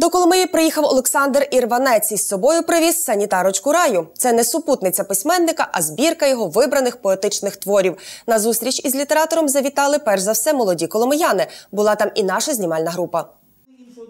До Коломиї приїхав Олександр Ірванець із собою привіз санітарочку раю. Це не супутниця письменника, а збірка його вибраних поетичних творів. На зустріч із літератором завітали перш за все молоді коломияни. Була там і наша знімальна група.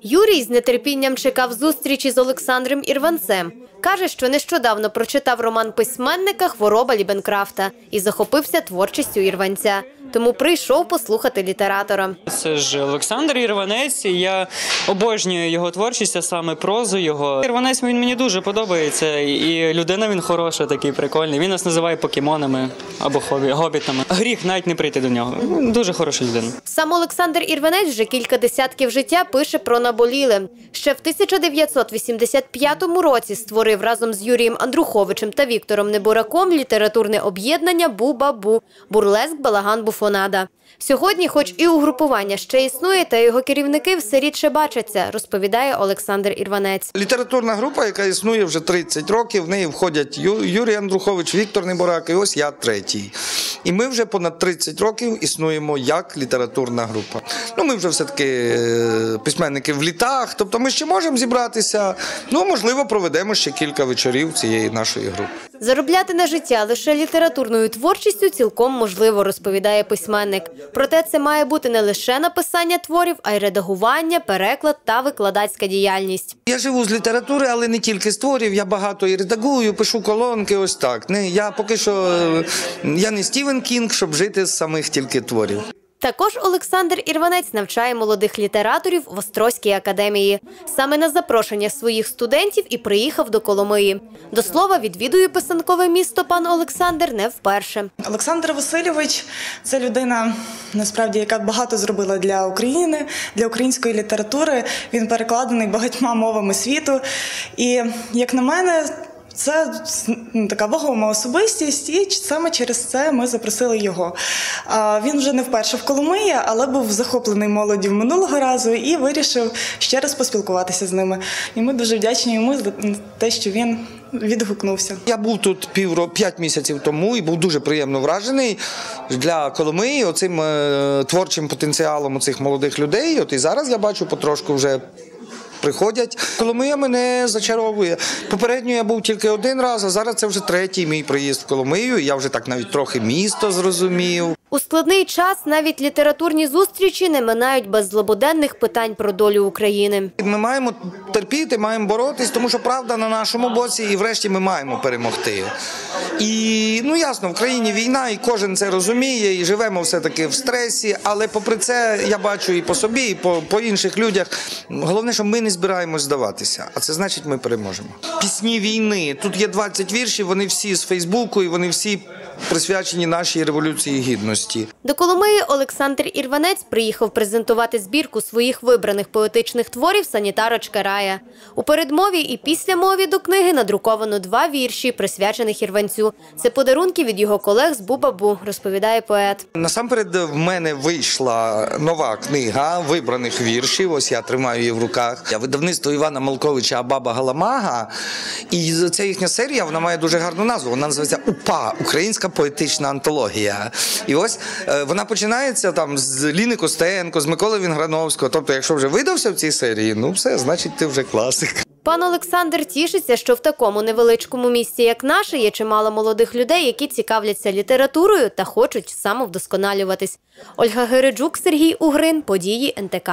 Юрій з нетерпінням чекав зустрічі з Олександром Ірванцем. Каже, що нещодавно прочитав роман письменника Хвороба Лібенкрафта і захопився творчістю Ірванця. Тому прийшов послухати літератора. Це ж Олександр Ірванець. і Я обожнюю його творчість, а саме прозу його. Ірванець він мені дуже подобається, і людина він хороша, такий прикольний. Він нас називає покемонами або хобі, гобітами. Гріх навіть не прийти до нього. Дуже хороша людина. Сам Олександр Ірванець вже кілька десятків життя пише про наболіле. Ще в 1985 році створив разом з Юрієм Андруховичем та Віктором Небураком літературне об'єднання Бу-Бабу Бурлеск Балаган Буфонада. Сьогодні, хоч і угрупування ще існує, та його керівники все рідше бачаться, розповідає Олександр Ірванець. Літературна група, яка існує вже 30 років, в неї входять Юрій Андрухович, Віктор Неборак і ось я третій. І ми вже понад 30 років існуємо як літературна група. Ну, ми вже все-таки е, письменники в літах, тобто ми ще можемо зібратися. Ну, можливо, проведемо ще кілька вечорів цієї нашої групи. Заробляти на життя лише літературною творчістю цілком можливо, розповідає письменник. Проте це має бути не лише написання творів, а й редагування, переклад та викладацька діяльність. Я живу з літератури, але не тільки з творів. Я багато і редагую, пишу колонки. Ось так. Не я поки що е, я не Стівен Кінг, щоб жити з самих тільки творів. Також Олександр Ірванець навчає молодих літераторів в Острозькій академії. Саме на запрошення своїх студентів і приїхав до Коломиї. До слова, відвідує писанкове місто пан Олександр не вперше. Олександр Васильович це людина, насправді, яка багато зробила для України, для української літератури. Він перекладений багатьма мовами світу. І як на мене, це така вагома особистість, і саме через це ми запросили його. Він вже не вперше в Коломиї, але був захоплений молоддю минулого разу і вирішив ще раз поспілкуватися з ними. І ми дуже вдячні йому за те, що він відгукнувся. Я був тут півро п'ять місяців тому і був дуже приємно вражений для Коломиї оцим е, творчим потенціалом цих молодих людей. От і зараз я бачу потрошку вже. Приходять, Коломия мене зачаровує. Попередньо я був тільки один раз, а зараз це вже третій мій приїзд в Коломию. Я вже так навіть трохи місто зрозумів. У складний час навіть літературні зустрічі не минають без злободенних питань про долю України. Ми маємо терпіти, маємо боротись, тому що правда на нашому боці, і врешті ми маємо перемогти. І ну ясно, в країні війна, і кожен це розуміє, і живемо все-таки в стресі. Але попри це, я бачу і по собі, і по, по інших людях. Головне, що ми не збираємось здаватися. А це значить, ми переможемо. Пісні війни. Тут є 20 віршів, вони всі з Фейсбуку, і вони всі присвячені нашій революції гідності. До Коломиї Олександр Ірванець приїхав презентувати збірку своїх вибраних поетичних творів Санітарочка Рая. У передмові і післямові до книги надруковано два вірші, присвячених Ірванцю. Це подарунки від його колег з Бубабу, розповідає поет. Насамперед в мене вийшла нова книга вибраних віршів. Ось я тримаю її в руках. Я видавництво Івана Малковича Абаба Галамага. І ця їхня серія вона має дуже гарну назву. Вона називається УПА Українська поетична антологія. І ось е, вона починається там з Ліни Костенко, з Миколи Вінграновського. Тобто, якщо вже видався в цій серії, ну все, значить ти вже класик. Пан Олександр тішиться, що в такому невеличкому місті, як наше, є чимало молодих людей, які цікавляться літературою та хочуть самовдосконалюватись. Ольга Гереджук, Сергій Угрин, події НТК.